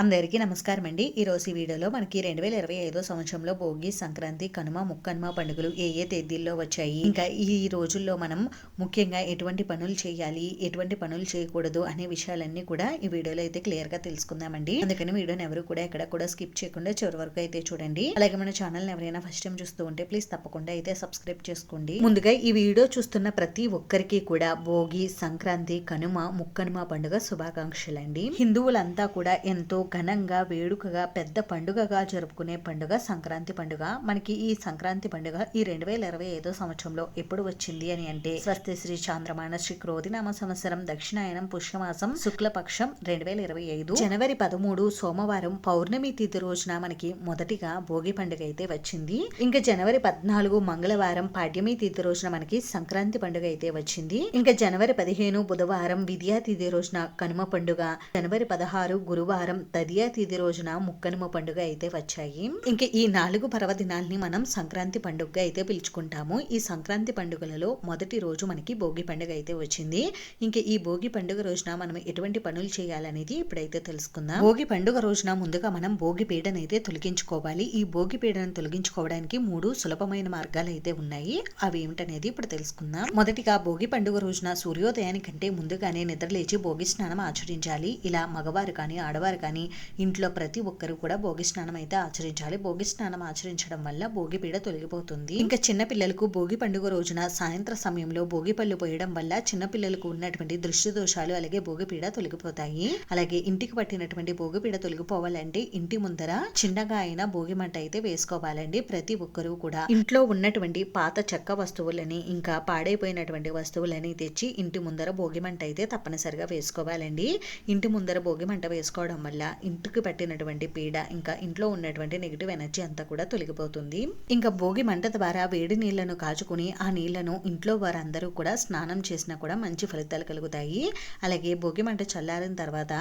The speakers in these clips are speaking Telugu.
అందరికీ నమస్కారం అండి ఈరోజు ఈ వీడియోలో మనకి రెండు వేల ఇరవై ఐదో సంవత్సరంలో భోగి సంక్రాంతి కనుమ ముక్కనుమ పండుగలు ఏ ఏ తేదీల్లో వచ్చాయి? ఇంకా ఈ రోజుల్లో మనం ముఖ్యంగా ఎటువంటి పనులు చేయాలి? ఎటువంటి పనులు చేయకూడదు? అనే విషయాలన్నీ కూడా ఈ వీడియోలో అయితే క్లియర్గా తెలుసుకుందామండి. అందుకని వీడియోని ఎవరు కూడా ఎక్కడ కూడా స్కిప్ చేయకుండా చివరి వరకు అయితే చూడండి. అలాగే మన ఛానల్ ఎవరైనా ఫస్ట్ టైం చూస్తూ ఉంటే ప్లీజ్ తప్పకుండా అయితే సబ్స్క్రైబ్ చేసుకోండి. ముందుగా ఈ వీడియో చూస్తున్న ప్రతి ఒక్కరికి కూడా భోగి సంక్రాంతి కనుమ ముక్కనుమ పండుగ శుభాకాంక్షలు అండి హిందువులంతా కూడా ఎంతో ఘనంగా వేడుకగా పెద్ద పండుగగా జరుపుకునే పండుగ సంక్రాంతి పండుగ. మనకి ఈ సంక్రాంతి పండుగ ఈ రెండు వేల ఇరవై ఐదో సంవత్సరంలో ఎప్పుడు వచ్చింది అని అంటే స్వస్తి శ్రీ చాంద్రమాన శ్రీ క్రోధినామ సంవత్సరం దక్షిణాయనం పుష్యమాసం శుక్లపక్షం రెండు వేల ఇరవై ఐదు. జనవరి పదమూడు సోమవారం పౌర్ణమి తిథి రోజున మనకి మొదటిగా భోగి పండుగ అయితే వచ్చింది. ఇంకా జనవరి పద్నాలుగు మంగళవారం పాడ్యమి తిథి రోజున మనకి సంక్రాంతి పండుగ అయితే వచ్చింది. ఇంకా జనవరి పదిహేను బుధవారం విద్యా తిథి రోజున కనుమ పండుగ. జనవరి పదహారు గురువారం తదియా తిథి రోజున ముక్కనుమ పండుగ అయితే వచ్చాయి. ఇంకా ఈ నాలుగు పర్వదినాల్ని మనం సంక్రాంతి పండుగగా అయితే పిలుచుకుంటాము. ఈ సంక్రాంతి పండుగలలో మొదటి రోజు మనకి భోగి పండుగ అయితే వచ్చింది. ఇంకా ఈ భోగి పండుగ రోజున మనం ఎటువంటి పనులు చేయాలనేది ఇప్పుడైతే తెలుసుకుందాం. భోగి పండుగ రోజున ముందుగా మనం భోగి పీడను అయితే తొలగించుకోవాలి. ఈ భోగి పీడను తొలగించుకోవడానికి మూడు సులభమైన మార్గాలు అయితే ఉన్నాయి. అవి ఏమిటనేది ఇప్పుడు తెలుసుకుందాం. మొదటిగా భోగి పండుగ రోజున సూర్యోదయానికంటే ముందుగానే నిద్రలేచి భోగి స్నానం ఆచరించాలి. ఇలా మగవారు కానీ ఆడవారు కానీ ఇంట్లో ప్రతి ఒక్కరు కూడా భోగి స్నానం అయితే ఆచరించాలి. భోగి స్నానం ఆచరించడం వల్ల భోగిపీడ తొలగిపోతుంది. ఇంకా చిన్న పిల్లలకు భోగి పండుగ రోజున సాయంత్ర సమయంలో భోగి పళ్ళు పోయడం వల్ల చిన్న పిల్లలకు ఉన్నటువంటి దృష్టి దోషాలు అలాగే భోగిపీడ తొలగిపోతాయి. అలాగే ఇంటికి పట్టినటువంటి భోగిపీడ తొలగిపోవాలంటే ఇంటి ముందర చిన్నగా అయినా భోగి మంట అయితే వేసుకోవాలండి. ప్రతి ఒక్కరూ కూడా ఇంట్లో ఉన్నటువంటి పాత చెక్క వస్తువులని ఇంకా పాడైపోయినటువంటి వస్తువులని తెచ్చి ఇంటి ముందర భోగి మంట అయితే తప్పనిసరిగా వేసుకోవాలండి. ఇంటి ముందర భోగి మంట వేసుకోవడం వల్ల ఇంటికి పట్టినటువంటి పీడ ఇంకా ఇంట్లో ఉన్నటువంటి నెగిటివ్ ఎనర్జీ అంతా కూడా తొలగిపోతుంది. ఇంకా భోగి మంట ద్వారా వేడి నీళ్ళను కాచుకుని ఆ నీళ్ళను ఇంట్లో వారందరూ కూడా స్నానం చేసినా కూడా మంచి ఫలితాలు కలుగుతాయి. అలాగే భోగి మంట చల్లారిన తర్వాత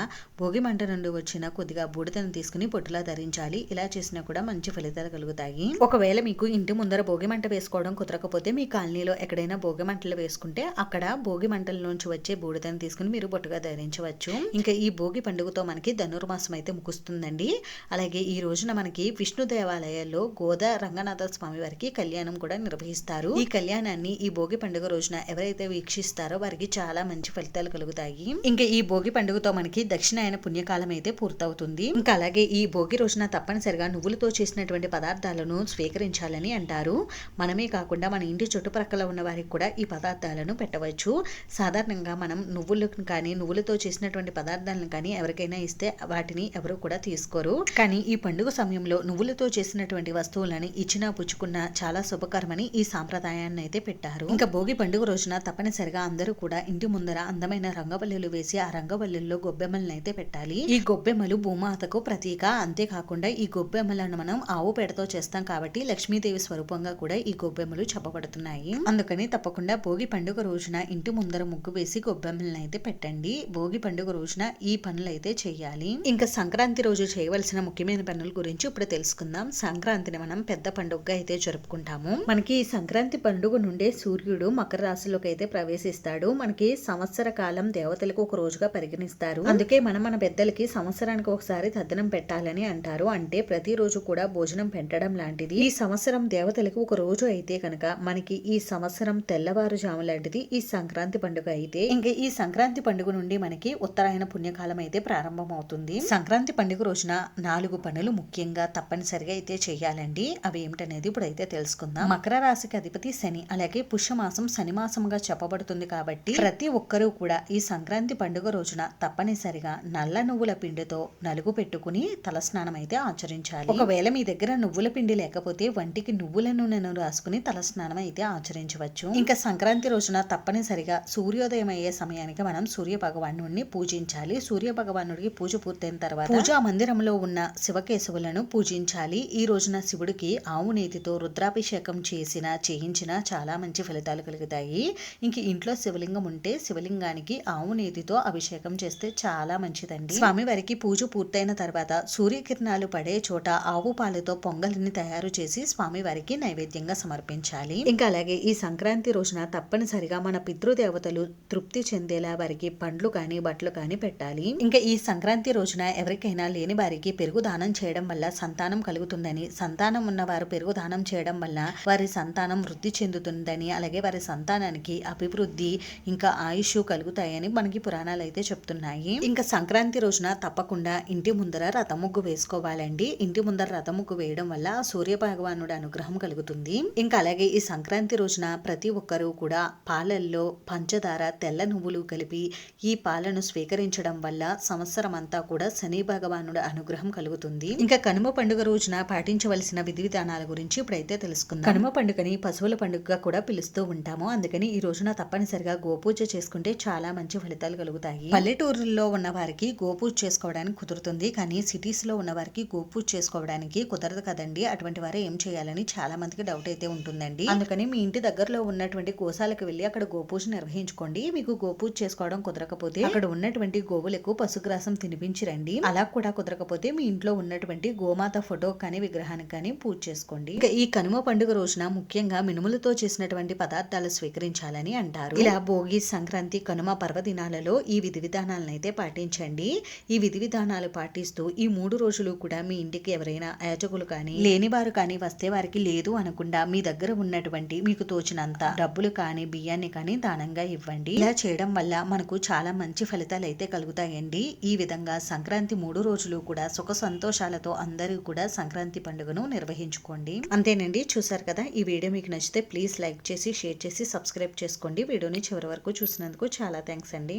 భోగి మంట నుండి వచ్చిన కొద్దిగా బూడిదను తీసుకుని పొట్టులా ధరించాలి. ఇలా చేసినా కూడా మంచి ఫలితాలు కలుగుతాయి. ఒకవేళ మీకు ఇంటి ముందర భోగి మంట వేసుకోవడం కుదరకపోతే మీ కాలనీలో ఎక్కడైనా భోగి మంటలు వేసుకుంటే అక్కడ భోగి మంటల నుంచి వచ్చే బూడిదను తీసుకుని మీరు పొట్టుగా ధరించవచ్చు. ఇంకా ఈ భోగి పండుగతో మనకి ధనుర్మాసం అయితే ముగుస్తుందండి. అలాగే ఈ రోజున మనకి విష్ణు దేవాలయాల్లో గోదా రంగనాథ స్వామి వారికి కళ్యాణం కూడా నిర్వహిస్తారు. ఈ కళ్యాణాన్ని ఈ భోగి పండుగ రోజున ఎవరైతే వీక్షిస్తారో వారికి చాలా మంచి ఫలితాలు కలుగుతాయి. ఇంకా ఈ భోగి పండుగతో మనకి దక్షిణాయన పుణ్యకాలం అయితే పూర్తవుతుంది. ఇంకా అలాగే ఈ భోగి రోజున తప్పనిసరిగా నువ్వులతో చేసినటువంటి పదార్థాలను స్వీకరించాలని అంటారు. మనమే కాకుండా మన ఇంటి చుట్టుప్రక్కల ఉన్న వారికి కూడా ఈ పదార్థాలను పెట్టవచ్చు. సాధారణంగా మనం నువ్వులను కానీ నువ్వులతో చేసినటువంటి పదార్థాలను కానీ ఎవరికైనా ఇస్తే వాటి వాటిని ఎవరు కూడా తీసుకోరు. కానీ ఈ పండుగ సమయంలో నువ్వులతో చేసినటువంటి వస్తువులని ఇచ్చినా పుచ్చుకున్నా చాలా శుభకరమని ఈ సాంప్రదాయాన్ని అయితే పెట్టారు. ఇంకా భోగి పండుగ రోజున తప్పనిసరిగా అందరూ కూడా ఇంటి ముందర అందమైన రంగవల్లులు వేసి ఆ రంగవల్లుల్లో గొబ్బెమ్మలను అయితే పెట్టాలి. ఈ గొబ్బెమ్మలు భూమాతకు ప్రతీక. అంతేకాకుండా ఈ గొబ్బెమ్మలను మనం ఆవు పేడతో చేస్తాం కాబట్టి లక్ష్మీదేవి స్వరూపంగా కూడా ఈ గొబ్బెమ్మలు చెప్పబడుతున్నాయి. అందుకని తప్పకుండా భోగి పండుగ రోజున ఇంటి ముందర ముగ్గు వేసి గొబ్బెమ్మలను అయితే పెట్టండి. భోగి పండుగ రోజున ఈ పనులు అయితే చేయాలి. ఇంకా సంక్రాంతి రోజు చేయవలసిన ముఖ్యమైన పనుల గురించి ఇప్పుడు తెలుసుకుందాం. సంక్రాంతిని మనం పెద్ద పండుగగా అయితే జరుపుకుంటాము. మనకి ఈ సంక్రాంతి పండుగ నుండే సూర్యుడు మకర రాశిలోకి అయితే ప్రవేశిస్తాడు. మనకి సంవత్సర కాలం దేవతలకు ఒక రోజుగా పరిగణిస్తారు. అందుకే మనం మన పెద్దలకి సంవత్సరానికి ఒకసారి తద్దనం పెట్టాలని అంటారు. అంటే ప్రతిరోజు కూడా భోజనం పెట్టడం లాంటిది. ఈ సంవత్సరం దేవతలకు ఒక రోజు అయితే కనుక మనకి ఈ సంవత్సరం తెల్లవారుజాము లాంటిది ఈ సంక్రాంతి పండుగ అయితే. ఇంకా ఈ సంక్రాంతి పండుగ నుండి మనకి ఉత్తరాయణ పుణ్యకాలం అయితే ప్రారంభం అవుతుంది సంక్రాంతి పండుగ రోజున నాలుగు పనులు ముఖ్యంగా తప్పనిసరిగా అయితే చేయాలండి. అవి ఏమిటనేది ఇప్పుడు అయితే తెలుసుకుందాం. మకర రాశికి అధిపతి శని అలాగే పుష్యమాసం శనిమాసంగా చెప్పబడుతుంది కాబట్టి ప్రతి ఒక్కరూ కూడా ఈ సంక్రాంతి పండుగ రోజున తప్పనిసరిగా నల్ల నువ్వుల పిండితో నలుగు పెట్టుకుని తలస్నానం అయితే ఆచరించాలి. ఒకవేళ మీ దగ్గర నువ్వుల పిండి లేకపోతే వంటికి నువ్వుల నూనెను రాసుకుని తలస్నానం అయితే ఆచరించవచ్చు. ఇంకా సంక్రాంతి రోజున తప్పనిసరిగా సూర్యోదయం అయ్యే సమయానికి మనం సూర్య భగవానుడిని పూజించాలి. సూర్య భగవానుడికి పూజ పూర్తయిన తర్వాత పూజా మందిరంలో ఉన్న శివకేశవులను పూజించాలి. ఈ రోజున శివుడికి ఆవు నేతితో రుద్రాభిషేకం చేసిన చేయించిన చాలా మంచి ఫలితాలు కలుగుతాయి. ఇంక ఇంట్లో శివలింగం ఉంటే శివలింగానికి ఆవు నేతితో అభిషేకం చేస్తే చాలా మంచిదండి. స్వామివారికి పూజ పూర్తయిన తర్వాత సూర్యకిరణాలు పడే చోట ఆవు పాలతో పొంగలిని తయారు చేసి స్వామివారికి నైవేద్యంగా సమర్పించాలి. ఇంకా అలాగే ఈ సంక్రాంతి రోజున తప్పనిసరిగా మన పితృదేవతలు తృప్తి చెందేలా వారికి పండ్లు కానీ బట్టలు కానీ పెట్టాలి. ఇంకా ఈ సంక్రాంతి రోజున ఎవరికైనా లేని వారికి పెరుగు దానం చేయడం వల్ల సంతానం కలుగుతుందని సంతానం ఉన్నవారు పెరుగు దానం చేయడం వల్ల వారి సంతానం వృద్ధి చెందుతుందని అలాగే వారి సంతానానికి అభివృద్ధి ఇంకా ఆయుష్ కలుగుతాయని మనకి పురాణాలు అయితే చెప్తున్నాయి. ఇంకా సంక్రాంతి రోజున తప్పకుండా ఇంటి ముందర రథముగ్గు వేసుకోవాలండి. ఇంటి ముందర రథముగ్గు వేయడం వల్ల సూర్య భగవానుడు అనుగ్రహం కలుగుతుంది. ఇంకా అలాగే ఈ సంక్రాంతి రోజున ప్రతి ఒక్కరూ కూడా పాలల్లో పంచదార తెల్ల నువ్వులు కలిపి ఈ పాలను స్వీకరించడం వల్ల సంవత్సరం అంతా కూడా శని భగవానుడు అనుగ్రహం కలుగుతుంది. ఇంకా కనుమ పండుగ రోజున పాటించవలసిన విధి విధానాల గురించి ఇప్పుడైతే తెలుసుకుందాం. కనుమ పండుగని పశువుల పండుగగా కూడా పిలుస్తూ ఉంటాము. అందుకని ఈ రోజున తప్పనిసరిగా గోపూజ చేసుకుంటే చాలా మంచి ఫలితాలు కలుగుతాయి. పల్లెటూరుల్లో ఉన్న వారికి గోపూజ చేసుకోవడానికి కుదురుతుంది. కానీ సిటీస్లో ఉన్న వారికి గోపూజ చేసుకోవడానికి కుదరదు కదండి. అటువంటి వారు ఏం చేయాలని చాలా మందికి డౌట్ అయితే ఉంటుందండి. అందుకని మీ ఇంటి దగ్గరలో ఉన్నటువంటి గోశాలకు వెళ్ళి అక్కడ గోపూజ నిర్వహించుకోండి. మీకు గోపూజ చేసుకోవడం కుదరకపోతే అక్కడ ఉన్నటువంటి గోవులకు పశుగ్రాసం తినిపించి రండి అలా కూడా కుదరకపోతే మీ ఇంట్లో ఉన్నటువంటి గోమాత ఫోటో కానీ విగ్రహానికి కానీ పూజ చేసుకోండి. ఇక ఈ కనుమ పండుగ రోజున ముఖ్యంగా మినుములతో చేసినటువంటి పదార్థాలు స్వీకరించాలని అంటారు. ఇలా భోగి సంక్రాంతి కనుమ పర్వదినాలలో ఈ విధి విధానాలను అయితే పాటించండి. ఈ విధి విధానాలు పాటిస్తూ ఈ మూడు రోజులు కూడా మీ ఇంటికి ఎవరైనా యాచకులు కానీ లేని వారు కానీ వస్తే వారికి లేదు అనకుండా మీ దగ్గర ఉన్నటువంటి మీకు తోచినంత డబ్బులు కానీ బియ్యాన్ని కానీ దానంగా ఇవ్వండి. ఇలా చేయడం వల్ల మనకు చాలా మంచి ఫలితాలు అయితే కలుగుతాయండి. ఈ విధంగా సంక్రాంతి సంక్రాంతి మూడు రోజులు కూడా సుఖ సంతోషాలతో అందరూ కూడా సంక్రాంతి పండుగను నిర్వహించుకోండి. అంతేనండి చూసారు కదా? ఈ వీడియో మీకు నచ్చితే ప్లీజ్ లైక్ చేసి షేర్ చేసి సబ్స్క్రైబ్ చేసుకోండి. వీడియోని చివరి వరకు చూసినందుకు చాలా థ్యాంక్స్ అండి.